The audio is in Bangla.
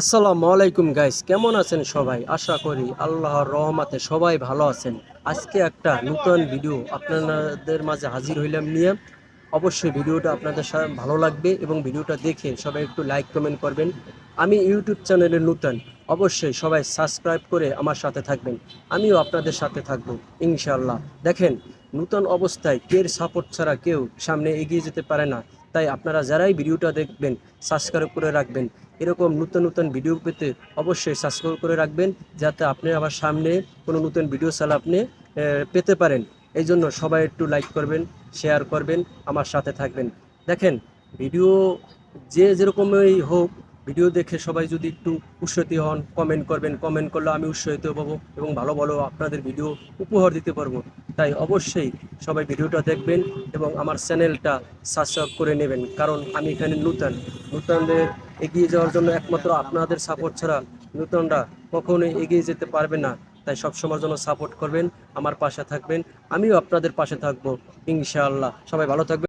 আসসালামু আলাইকুম গাইস কেমন আছেন সবাই? আশা করি আল্লাহর রহমাতে সবাই ভালো আছেন। আজকে একটা নতুন ভিডিও আপনাদের মাঝে হাজির হইলাম নিয়ে। অবশ্যই ভিডিওটা আপনাদের ভালো লাগবে এবং ভিডিওটা দেখে সবাই একটু লাইক কমেন্ট করবেন। আমি ইউটিউব চ্যানেলে নতুন, অবশ্যই সবাই সাবস্ক্রাইব করে আমার সাথে থাকবেন। আমিও আপনাদের সাথে থাকব, ইনশাআল্লাহ। দেখেন, নতুন অবস্থায় কের সাপোর্ট ছাড়া কেউ সামনে এগিয়ে যেতে পারে না। তাই আপনারা যারাই ভিডিওটা দেখবেন সাবস্ক্রাইব করে রাখবেন। এরকম নতুন নতুন ভিডিও পেতে অবশ্যই সাবস্ক্রাইব করে রাখবেন, যাতে আপনি আবার সামনে কোনো নতুন ভিডিও চাল আপনি পেতে পারেন। এই জন্য সবাই একটু লাইক করবেন শেয়ার করবেন, আমার সাথে থাকবেন। দেখেন ভিডিও যে যেরকমই হোক ভিডিও দেখে সবাই যদি একটু উৎসাহিত হন কমেন্ট করবেন কমেন্ট করলে আমি উৎসাহিত পাবো এবং ভালো ভালো আপনাদের ভিডিও উপহার দিতে পারব। তাই অবশ্যই সবাই ভিডিওটা দেখবেন এবং আমার চ্যানেলটা সাবস্ক্রাইব করে নেবেন। কারণ আমি এখানে নূতন। নূতনদের এগিয়ে যাওয়ার জন্য একমাত্র আপনাদের সাপোর্ট ছাড়া নূতনরা কখনোই এগিয়ে যেতে পারবে না। তাই সবসময়ের জন্য সাপোর্ট করবেন, আমার পাশে থাকবেন, আমিও আপনাদের পাশে থাকব, ইনশাআল্লাহ। সবাই ভালো থাকবেন।